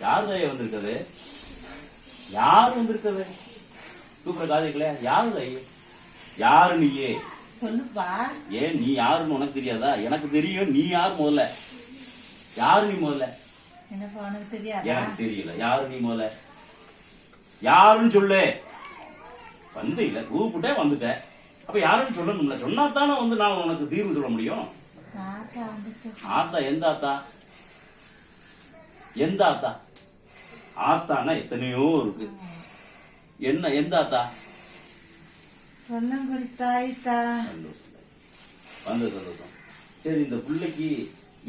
யார் தய வந்திருக்குது யார் வந்திருக்குது கூப்பிட காதுக்கல யாரு தய? யாரு நீயே சொல்லுப்பா. ஏன் நீ யாருன்னு உனக்கு தெரியாதா? எனக்கு தெரியும் நீ யார் முதல்ல? யாரு நீ முதல்ல? எனக்கு தெரியல. யாரு நீ முதல்ல? யாருன்னு சொல்லு. வந்து இல்ல கூப்பிட்டே வந்துட்ட. அப்ப யாருன்னு சொல்லணும்ல? சொன்னா தானே வந்து நான் உனக்கு தீர்வு சொல்ல முடியும்? ஆத்தா எந்த ஆத்தா? எந்த ஆத்தா? ஆத்தானா எத்தனையோ இருக்கு. என்ன எந்த ஆத்தா? சொல்லங்குடி தாய்த்தா. வந்து சந்தோஷம். சரி இந்த பிள்ளைக்கு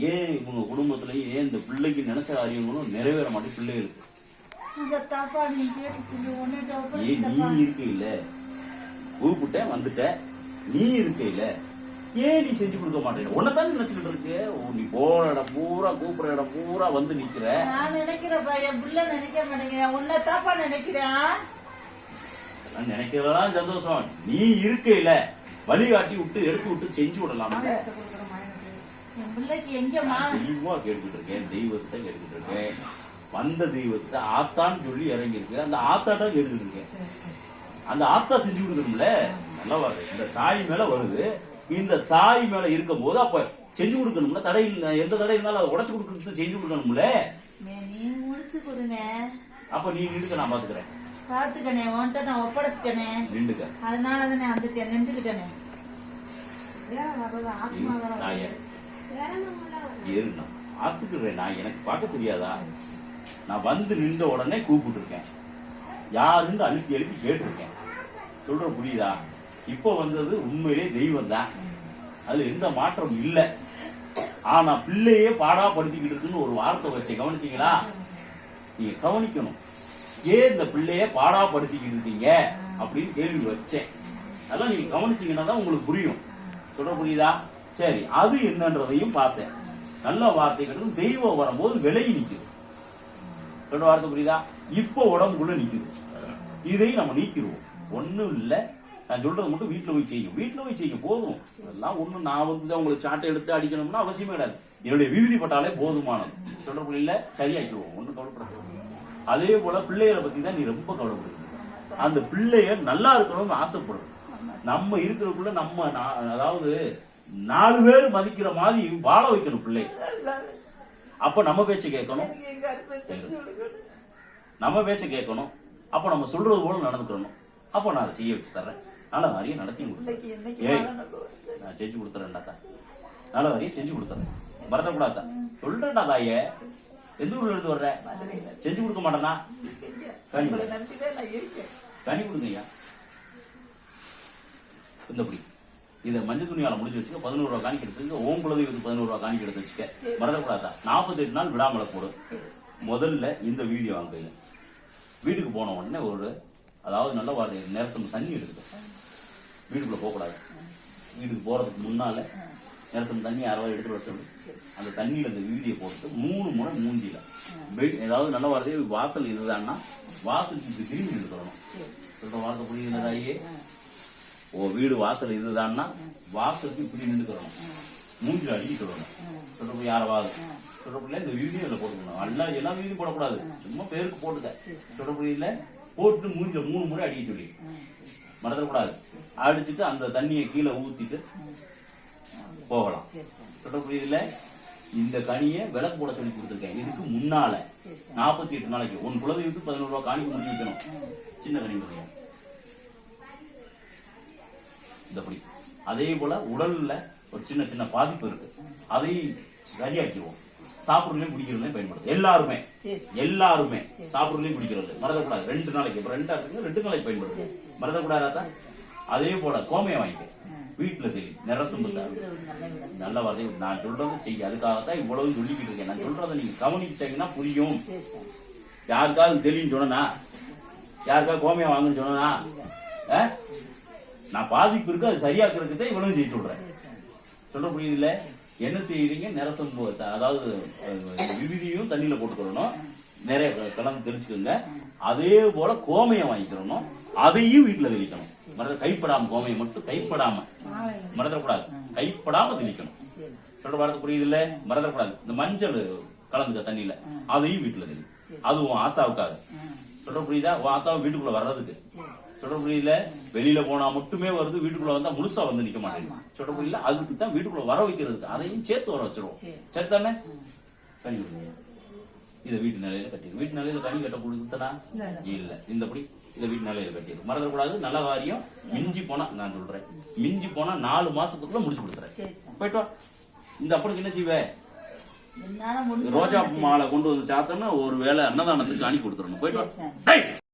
ஏன் இவங்க குடும்பத்துலயும் ஏன் இந்த பிள்ளைக்கு நினைச்ச காரியங்களும் நிறைவேற மாட்டேன் பிள்ளைகளுக்கு ஏன் நீ இருக்க இல்ல கூப்பிட்ட வந்துட்ட நீ இருக்க இல்ல ஏன் நீ செஞ்சு கொடுக்க மாட்டேன் உன்னைத்தான் நினைச்சுக்கிட்டு இருக்கு? நீ போற இடம் பூரா கூப்பிடுற இடம் பூரா வந்து நிக்கிற. நான் நினைக்கிறேன்ப்பா என் பிள்ளை நினைக்க மாட்டேங்கிறேன் உன்னை தாப்பா நினைக்கிறேன் அதெல்லாம் நினைக்கிறதான் சந்தோஷம். நீ இருக்கையில வழிகாட்டி விட்டு எடுத்து விட்டு செஞ்சு விடலாம்? என் பிள்ளைக்கு எங்கம்மா தெய்வமா கேட்டுக்கிட்டு இருக்கேன். தெய்வத்தை கேட்டுக்கிட்டு இருக்கேன். வந்த தெய்வத்தை ஆத்தான்னு சொல்லி இறங்கி இருக்கு அந்த ஆத்தாட்ட கேட்டுக்கிட்டு இருக்கேன். அந்த ஆத்தா செஞ்சு கொடுக்கணும்ல? நல்லா வருது. இந்த தாய் மேல வருது. இந்த தாய் மேல இருக்கும் போது அப்ப செஞ்சு கொடுக்கணும்ல? தடை எந்த தடை இருந்தாலும் அதை உடச்சு கொடுக்கறது செஞ்சு கொடுக்கணும்ல? அப்ப நீ நின்றுக்க நான் பாத்துக்கிறேன். பாத்துக்கணே உன்கிட்ட நான் ஒப்படைச்சுக்கணே நின்றுக்க. அதனால தானே வந்துட்டேன் நின்றுக்கிட்டேனே. வர நான் எனக்கு பார்க்க தெரியாதா? நான் வந்து நின்ற உடனே கூப்பிட்டு இருக்கேன் யாருன்னு அழுத்தி எழுப்பி கேட்டிருக்கேன். சொல்ற புரியுதா? இப்போ வந்தது உண்மையிலே தெய்வம் தான் அதில் எந்த மாற்றம் இல்லை. ஆனா பிள்ளையே பாடா படுத்திக்கிட்டு இருக்குன்னு ஒரு வார்த்தை வச்சு கவனிச்சீங்களா? நீங்க கவனிக்கணும். ஏன் இந்த பிள்ளைய பாடா படுத்திக்கிட்டு இருக்கீங்க? அப்படின்னு கேள்வி வச்சேன். அதெல்லாம் நீங்க கவனிச்சீங்கன்னா தான் உங்களுக்கு புரியும். சொல்ற புரியுதா? சரி அது என்னன்றதையும் பார்த்தேன். நல்ல வார்த்தைகளும் தெய்வம் வரும்போது விலகி நிற்குது சொல்ற வார்த்தை புரியுதா? இப்போ உடம்புக்குள்ள நிற்குது இதை நம்ம நீக்கிடுவோம். ஒண்ணும் இல்லை. நான் சொல்றது மட்டும் வீட்டுல போய் செய்யும். வீட்டுல போய் செய்யும். போதும். அதெல்லாம் ஒண்ணும் நான் வந்து அவங்களுக்கு சாட்டை எடுத்து அடிக்கணும்னா அவசியமே கிடையாது. என்னுடைய விகுதி பட்டாலே போதுமானது. சொல்ற பிள்ளைல சரியாக்கிடுவோம் ஒண்ணும் கவலைப்படாது அதே போல பிள்ளைகளை பத்தி தான் நீ ரொம்ப கவலைப்படுது அந்த பிள்ளைய நல்லா இருக்கணும்னு ஆசைப்படும் நம்ம இருக்கிறதுக்குள்ள நம்ம அதாவது நாலு பேர் மதிக்கிற மாதிரி வாழ வைக்கணும் பிள்ளை அப்ப நம்ம பேச்சை கேட்கணும். நம்ம பேச்சை கேட்கணும். அப்ப நம்ம சொல்றது போல நடந்துக்கணும். அப்போ நான் அதை செய்ய வச்சு தர்றேன். நல்ல மாதிரியே நடத்தி கொடுத்தேன். ஏய் நான் செஞ்சு கொடுத்துறேன்டாத்தா. நல்ல மாதிரியே செஞ்சு கொடுத்துறேன் மறந்துக்கூடாதா சொல்றேன்டா தாயே. எந்த ஊர்ல இருந்து வர்ற? செஞ்சு கொடுக்க மாட்டேனா கனி கனி கொடுங்கய்யா. இந்தபடி இதை மஞ்சள் துணியால முடிஞ்சு வச்சுக்க பதினோரு ரூபா காணிக்கு எடுத்துக்க. ஓம் குலதெய்வத்துக்கு பதினோரு ரூபா காணிக்கு எடுத்து வச்சுக்க. மறந்துக்கூடாதா நாற்பத்தெட்டு நாள் விடாமல போடு. முதல்ல இந்த வீடியோ வாங்க வீட்டுக்கு போன உடனே ஒரு அதாவது நல்ல வார்த்தை நேரத்தில் தண்ணி எடுத்துக்க. வீட்டுக்குள்ள போகக்கூடாது. வீட்டுக்கு போகிறதுக்கு முன்னால் நேரத்தில் தண்ணி யாராவது எடுத்து வர சொல்லு அந்த தண்ணியில் அந்த வீடியை போட்டு மூணு முறை மூஞ்சியில். வெ- ஏதாவது நல்ல வார்த்தை வாசல் இதுதான்னா வாசலுக்கு இப்படி திரும்பி எடுத்துடணும் சொல்கிற வார்த்தை புரியுது தாயே? ஓ வீடு வாசல் இதுதான்னா வாசலுக்கு இப்படி நின்றுக்கிறோம் மூஞ்சில அடிக்கிட்டு சொல்ற யாரவாது சொல்றப்படியில இந்த வீடியோ இதுல போட்டுக்கணும். எல்லாம் எல்லாம் வீடியோ போடக்கூடாது. சும்மா பேருக்கு போட்டுக்க. சொல்றப்படியில போட்டு மூஞ்சில மூணு முறை அடிக்க சொல்லி. மறந்துடக்கூடாது. அடிச்சுட்டு அந்த தண்ணியை கீழே ஊத்திட்டு போகலாம். சொல்ற புரியுதுல இந்த கனியை விளக்கு போட சொல்லி கொடுத்துருக்கேன். இதுக்கு முன்னால நாற்பத்தி எட்டு நாளைக்கு. உன் குலதெய்வத்துக்கு பதினோரு ரூபா காணிக்க முடிச்சு வைக்கணும். சின்ன கனி முறையா இந்தபடி அதே போல உடல்ல ஒரு சின்ன சின்ன பாதிப்பு இருக்கு. அதையும் சரியாக்கிடுவோம். சாப்பிடுறதுலயும் குடிக்கிறதுலயும் பயன்படுது எல்லாருமே. எல்லாருமே சாப்பிடுறதுலயும் குடிக்கிறது. மறந்துடக்கூடாது ரெண்டு நாளைக்கு இப்ப ரெண்டா இருக்கு ரெண்டு நாளைக்கு பயன்படுது மறந்துடக்கூடாதா அதே போல கோமையை வாங்கிக்க வீட்டுல தெரியும் இருக்கிறது நல்ல வார்த்தை. நான் சொல்றது செய்ய. அதுக்காகத்தான் இவ்வளவு சொல்லிக்கிட்டு இருக்கேன். நான் சொல்றதை நீங்க கவனிச்சிட்டீங்கன்னா புரியும். யாருக்காவது தெரியும் சொன்னா யாருக்காவது கோமையா வாங்குன்னு சொன்னா? நான் பாதிப்பு இருக்கு அது சரியாக்குறதுக்கு தான் இவ்வளவு செய்ய சொல்றேன். சரி சார் சொல்ற புரியுதுல என்ன செய்யறீங்க நிறசம்பு அதாவது விருதியும் தண்ணியில போட்டுக்கிறணும் நிறைய கலந்து தெரிஞ்சுக்கோங்க. அதே போல கோமையம் வாங்கிக்கிறணும். அதையும் வீட்டுல தெளிக்கணும். மறந்த கைப்படாம கோமையை மட்டும் கைப்படாம. மறந்துடக்கூடாது. கைப்படாம தெளிக்கணும். சொல்ற வார்த்தை புரியுது இல்ல மறந்துடக்கூடாது. இந்த மஞ்சள் கலந்துக்க தண்ணியில. அதையும் வீட்டுல சரி. அது உன் ஆத்தாவுக்காக. சொல்ற புரியுதா உன் ஆத்தாவை வீட்டுக்குள்ள வர்றதுக்கு. சொல்ற புரியல வெளியில போனா மட்டுமே வருது வீட்டுக்குள்ள வந்தா முழுசா வந்து நிக்க மாட்டேங்குது. சொல்ற புரியல அதுக்கு தான் வீட்டுக்குள்ள வர வைக்கிறதுக்கு அதையும் சேர்த்து வர வச்சிருவோம் சரி. தானே? கனி இதை வீட்டு நிலையில கட்டிடு. வீட்டு நிலையில கனி கட்ட கொடுத்தனா? இல்ல, இல்ல. இந்தபடி இதை வீட்டு நிலையில கட்டிடு. மறந்துடக்கூடாது. நல்ல காரியம். மிஞ்சி போனா நான் சொல்றேன். மிஞ்சி போனா நாலு மாசத்துக்குள்ள முடிச்சு கொடுத்துறேன். போயிட்டு வா. இந்த அப்பனுக்கு என்ன செய்வே? என்னால முடிஞ்ச ரோஜா மாலை கொண்டு வந்து சாத்தோன்னா ஒரு வேளை அன்னதானத்துக்கு அனுப்பி கொடுத்துடணும். போயிட்டு